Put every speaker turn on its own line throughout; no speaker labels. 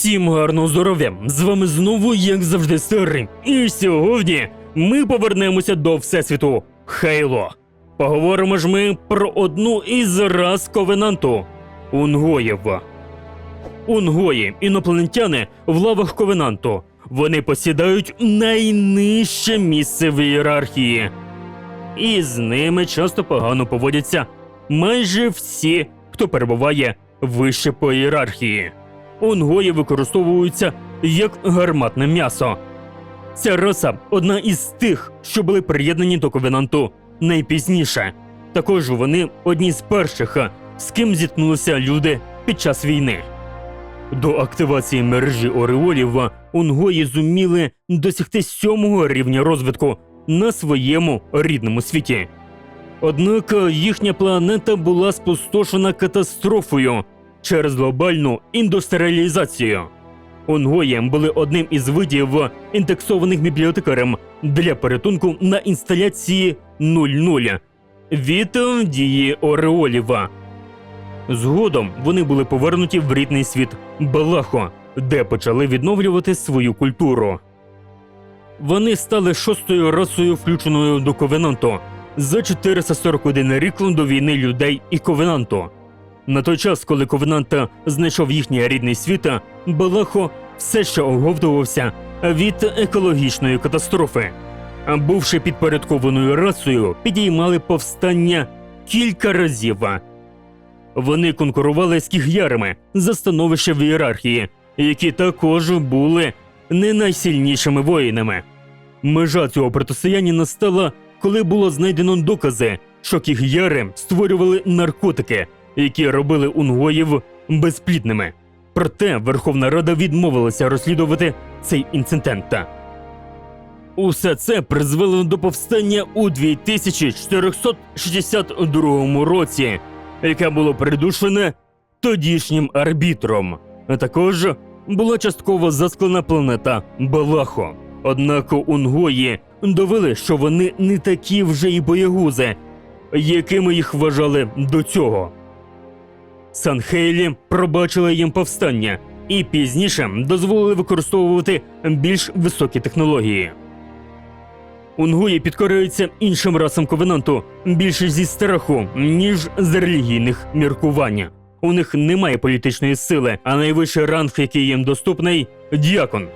Всім гарного здоров'я! З вами знову, як завжди, старий. І сьогодні ми повернемося до Всесвіту Хейло. Поговоримо ж ми про одну із рас Ковенанту Унгоїв. Унгої інопланетяни в лавах Ковенанту. Вони посідають найнижче місце в ієрархії. І з ними часто погано поводяться майже всі, хто перебуває вище по ієрархії. Унгої використовуються як гарматне м'ясо. Ця раса одна із тих, що були приєднані до ковенанту найпізніше. Також вони одні з перших, з ким зіткнулися люди під час війни. До активації мережі Ореолів унгої зуміли досягти сьомого рівня розвитку на своєму рідному світі. Однак їхня планета була спустошена катастрофою через глобальну індустріалізацію. Унгої були одним із видів індексованих бібліотекарем для порятунку на інсталяції 00 від дії Ореоліва. Згодом вони були повернуті в рідний світ Балахо, де почали відновлювати свою культуру. Вони стали шостою расою, включеною до Ковенанту за 441 рік до війни людей і Ковенанту. На той час, коли Ковенант знайшов їхній рідний світ, Балахо все ще оговтувався від екологічної катастрофи. Бувши підпорядкованою расою, підіймали повстання кілька разів. Вони конкурували з кіг'ярами за становище в ієрархії, які також були не найсильнішими воїнами. Межа цього протистояння настала, коли було знайдено докази, що кіг'яри створювали наркотики, які робили унгоїв безплідними. Проте Верховна Рада відмовилася розслідувати цей інцидент. Усе це призвело до повстання у 2462 році, яке було придушене тодішнім арбітром. А також була частково засклана планета Балахо. Однак унгої довели, що вони не такі вже й боягузи, якими їх вважали до цього. Санхейлі пробачили їм повстання і пізніше дозволили використовувати більш високі технології. Унгуї підкорюються іншим расам ковенанту більше зі страху, ніж з релігійних міркувань. У них немає політичної сили, а найвищий ранг, який їм доступний діакон.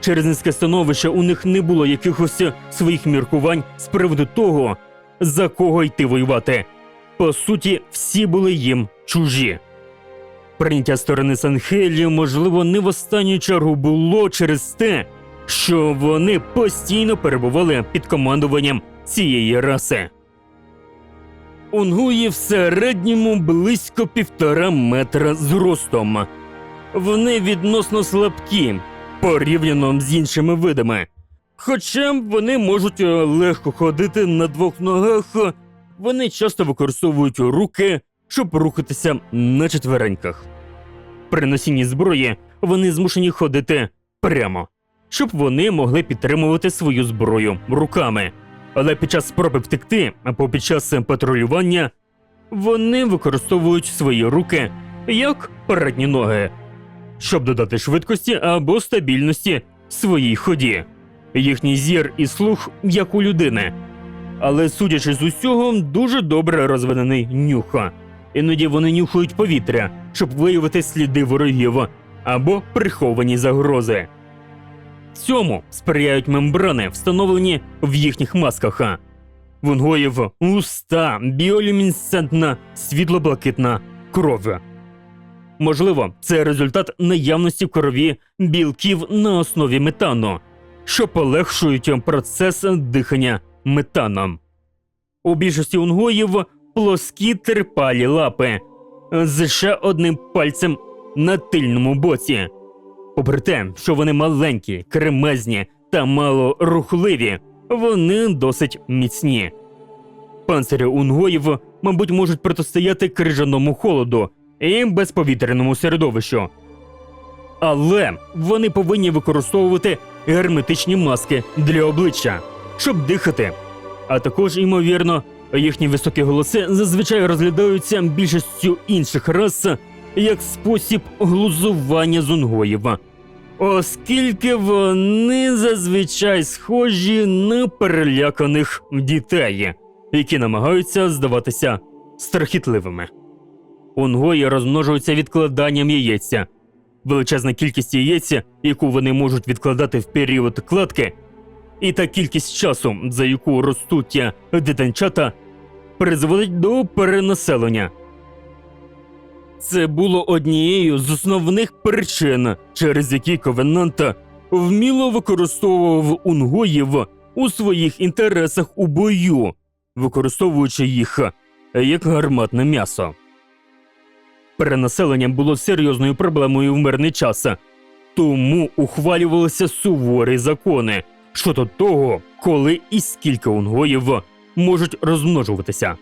Через низьке становище у них не було якихось своїх міркувань з приводу того, за кого йти воювати. По суті, всі були їм чужі. Прийняття сторони Санхелі, можливо, не в останню чергу було через те, що вони постійно перебували під командуванням цієї раси. Унгуї в середньому близько півтора метра зростом. Вони відносно слабкі порівняно з іншими видами. Хоча вони можуть е, легко ходити на двох ногах, вони часто використовують руки, щоб рухатися на четвереньках. При носінні зброї вони змушені ходити прямо, щоб вони могли підтримувати свою зброю руками. Але під час спроби втекти або під час патрулювання вони використовують свої руки як передні ноги, щоб додати швидкості або стабільності своїй ході. Їхній зір і слух як у людини. Але судячи з усього, дуже добре розвинений нюх. Іноді вони нюхають повітря, щоб виявити сліди ворогів або приховані загрози. Цьому сприяють мембрани, встановлені в їхніх масках. Вунгоїв уста, біолюмінесцентна світло-блакитна кров. Можливо, це результат наявності в крові білків на основі метану, що полегшують процес дихання метаном. У більшості унгоїв плоскі терпалі лапи з ще одним пальцем на тильному боці. Попри те, що вони маленькі, кремезні та мало рухливі, вони досить міцні. Панцирі унгоїв, мабуть, можуть протистояти крижаному холоду і безповітряному середовищу. Але вони повинні використовувати герметичні маски для обличчя, щоб дихати. А також, ймовірно, їхні високі голоси зазвичай розглядаються більшістю інших рас як спосіб глузування з оскільки вони зазвичай схожі на переляканих дітей, які намагаються здаватися страхітливими. Унгої розмножуються відкладанням яєця. Величезна кількість яєць, яку вони можуть відкладати в період кладки, і та кількість часу, за яку ростуть дитинчата, призводить до перенаселення. Це було однією з основних причин, через які Ковенанта вміло використовував унгоїв у своїх інтересах у бою, використовуючи їх як гарматне м'ясо. Перенаселення було серйозною проблемою в мирний час, тому ухвалювалися суворі закони щодо того, коли і скільки унгоїв можуть розмножуватися.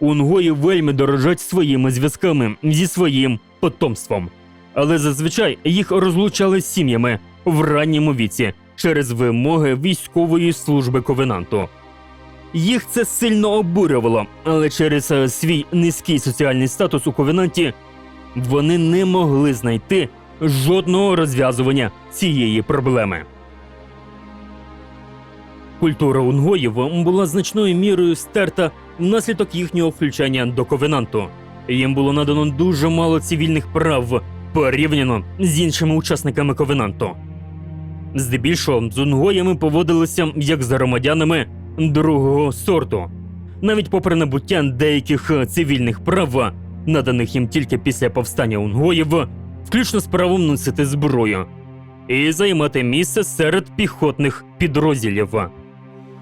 Унгої вельми дорожать своїми зв'язками зі своїм потомством, але зазвичай їх розлучали з сім'ями в ранньому віці через вимоги військової служби ковенанту. Їх це сильно обурювало, але через е, свій низький соціальний статус у ковенанті вони не могли знайти жодного розв'язування цієї проблеми. Культура унгоїв була значною мірою стерта внаслідок їхнього включення до ковенанту. Їм було надано дуже мало цивільних прав порівняно з іншими учасниками ковенанту. Здебільшого з унгоями поводилися як з громадянами другого сорту, навіть попри набуття деяких цивільних прав, наданих їм тільки після повстання унгоїв, включно з правом носити зброю і займати місце серед піхотних підрозділів.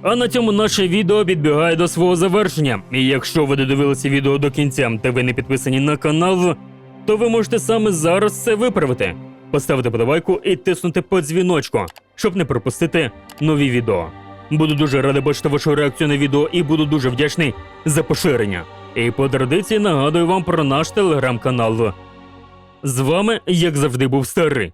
А на цьому наше відео підбігає до свого завершення. І якщо ви додивилися відео до кінця та ви не підписані на канал, то ви можете саме зараз це виправити. Поставити подавайку і тиснути по дзвіночку, щоб не пропустити нові відео. Буду дуже радий бачити вашу реакцію на відео і буду дуже вдячний за поширення. І по традиції нагадую вам про наш телеграм-канал. З вами, як завжди, був старий.